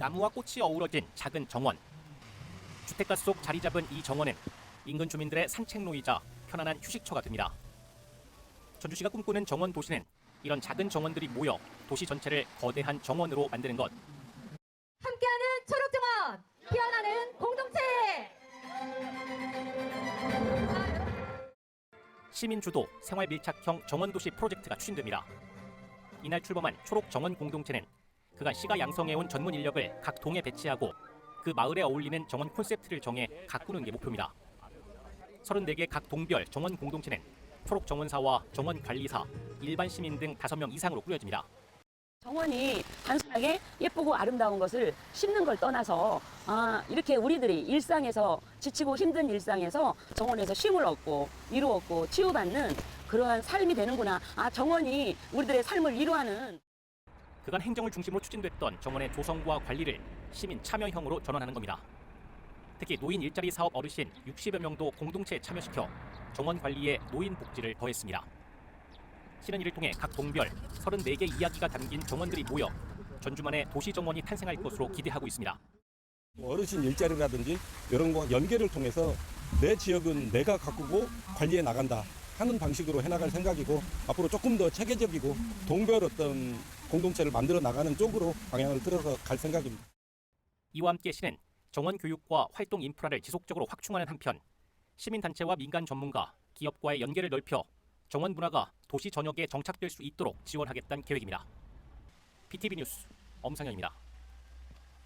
나무와 꽃이 어우러진 작은 정원. 주택가 속 자리 잡은 이 정원은 인근 주민들의 산책로이자 편안한 휴식처가 됩니다. 전주시가 꿈꾸는 정원 도시는 이런 작은 정원들이 모여 도시 전체를 거대한 정원으로 만드는 것. 함께하는 초록정원 피어나는 공동체 시민 주도 생활 밀착형 정원 도시 프로젝트가 추진됩니다. 이날 출범한 초록 정원 공동체는 그간 시가 양성해온 전문 인력을 각 동에 배치하고 그 마을에 어울리는 정원 콘셉트를 정해 가꾸는 게 목표입니다. 34개 각 동별 정원 공동체는 초록 정원사와 정원 관리사, 일반 시민 등 5명 이상으로 꾸려집니다. 정원이 단순하게 예쁘고 아름다운 것을 심는 걸 떠나서 아 이렇게 우리들이 일상에서 지치고 힘든 일상에서 정원에서 쉼을 얻고 위로 얻고 치유받는 그러한 삶이 되는구나 아 정원이 우리들의 삶을 위로하는 그간 행정을 중심으로 추진됐던 정원의 조성과 관리를 시민 참여형으로 전환하는 겁니다. 특히 노인 일자리 사업 어르신 60여 명도 공동체에 참여시켜 정원 관리에 노인 복지를 더했습니다. 시는 이를 통해 각 동별 34개 이야기가 담긴 정원들이 모여 전주만의 도시 정원이 탄생할 것으로 기대하고 있습니다. 뭐 어르신 일자리라든지 이런 거 연계를 통해서 내 지역은 내가 가꾸고 관리해 나간다 하는 방식으로 해나갈 생각이고 앞으로 조금 더 체계적이고 동별 어떤 공동체를 만들어 나가는 쪽으로 방향을 틀어서 갈 생각입니다. 이와 함께 시는 정원 교육과 활동 인프라를 지속적으로 확충하는 한편 시민단체와 민간 전문가, 기업과의 연계를 넓혀 정원 문화가 도시 전역에 정착될 수 있도록 지원하겠다는 계획입니다. PTV 뉴스 엄상현입니다.